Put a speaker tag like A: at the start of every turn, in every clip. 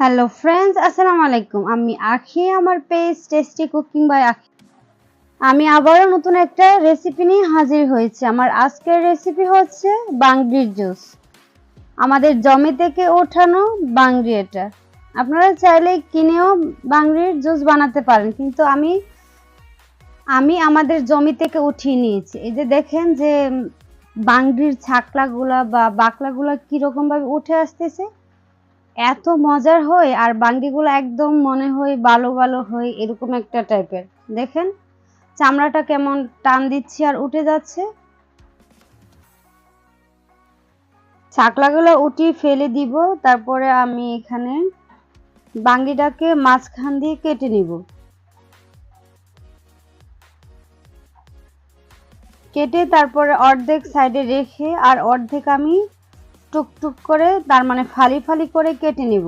A: Hello friends আসসালামু আলাইকুম আমি আখি, আমার পেজ টেস্টি কুকিং বাই আখি। আমি আবারও নতুন একটা রেসিপি নিয়ে হাজির হয়েছি। আমার আজকের রেসিপি হচ্ছে বাংরির জুস আমাদের জমি থেকে ওঠানো বাংরি এটা। আপনারা চাইলে কিনেও বাংরির জুস বানাতে পারেন। কিন্তু আমি আমি আমাদের জমি থেকে উঠিয়ে নিয়েছি। এই যে দেখেন যে বাংরির ছাকলাগুলা বা বাকলাগুলা কীরকম ভাবে উঠে আসতেছে। এত মজার হয় আর বাঙ্গিগুলো একদম মনে হয় ভালো ভালো হয়, এরকম একটা টাইপের দেখেন, চামড়াটা কেমন টান দিচ্ছি আর উঠে যাচ্ছে। ছাকলাগুলো উঠিয়ে ফেলে দিব, তারপরে আমি এখানে বাঙ্গিটাকে মাঝখান দিয়ে কেটে নিব। কেটে তারপরে অর্ধেক সাইডে রেখে আর অর্ধেক আমি টুকটুক করে, তার মানে ফালি ফালি করে কেটে নিব।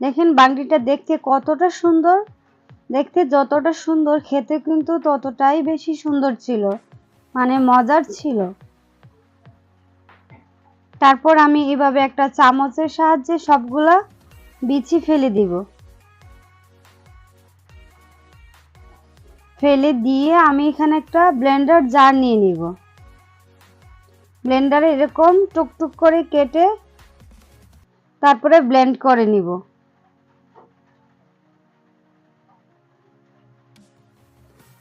A: দেখেন বাংটিটা দেখতে কতটা সুন্দর। দেখতে যতটা সুন্দর, খেতে কিন্তু ততটাই বেশি সুন্দর ছিল। মানে মজার ছিল। তারপর আমি এভাবে একটা চামচের সাহায্যে সবগুলা বিছি ফেলে দিব। ফেলে দিয়ে আমি এখানে একটা ব্লেন্ডার জার নিয়ে নিব। ব্লেন্ডারে এরকম টুকটুক করে কেটে তারপরে ব্লেন্ড করে নিব।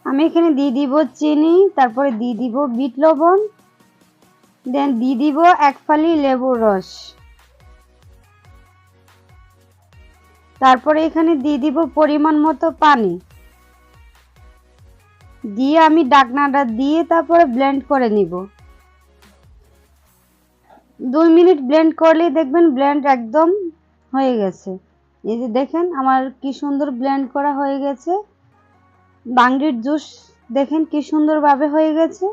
A: আমি এখানে দিয়ে দিব চিনি, তারপরে দিয়ে দিব বিট লবণ, দেন দিয়ে দিব এক ফালি লেবুর রস। তারপরে এখানে দিয়ে দিব পরিমাণ মতো পানি। দিয়ে আমি ডাকনাটা দিয়ে তারপরে ব্লেন্ড করে নিব। দুই মিনিট ব্লেন্ড করলেই দেখবেন ব্লেন্ড একদম হয়ে গেছে। এই যে দেখেন আমার কি সুন্দর ব্লেন্ড করা হয়ে গেছে। বাংরির জুস দেখেন কি সুন্দরভাবে হয়ে গেছে।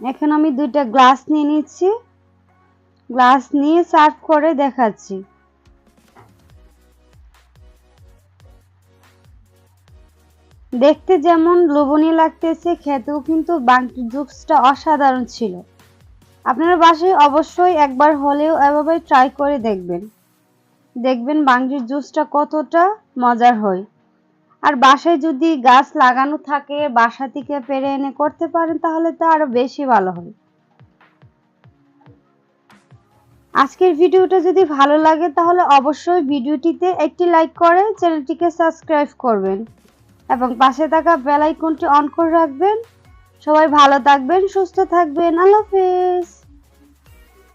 A: এখন আমি দুইটা গ্লাস নিয়ে নিচ্ছি। গ্লাস নিয়ে সার্ভ করে দেখাচ্ছি। দেখতে যেমন লোভনীয় লাগতেছে, খেতেও কিন্তু বাংটি জুসটা অসাধারণ ছিল। আপনারা বাসায় অবশ্যই একবার হলেও এভাবে ট্রাই করে দেখবেন। দেখবেন বাংটির জুসটা কতটা মজার হয়। আর বাসায় যদি গাছ লাগানো থাকে, বাসা থেকে পেরে এনে করতে পারেন, তাহলে তো আরও বেশি ভালো হয়। আজকের ভিডিওটা যদি ভালো লাগে, তাহলে অবশ্যই ভিডিওটিতে একটি লাইক করে, চ্যানেলটিকে সাবস্ক্রাইব করবেন। এবং পাশে থাকা বেল আইকনটি অন করে রাখবেন। সবাই ভালো থাকবেন, সুস্থ থাকবেন। আল্লাহ হাফেজ।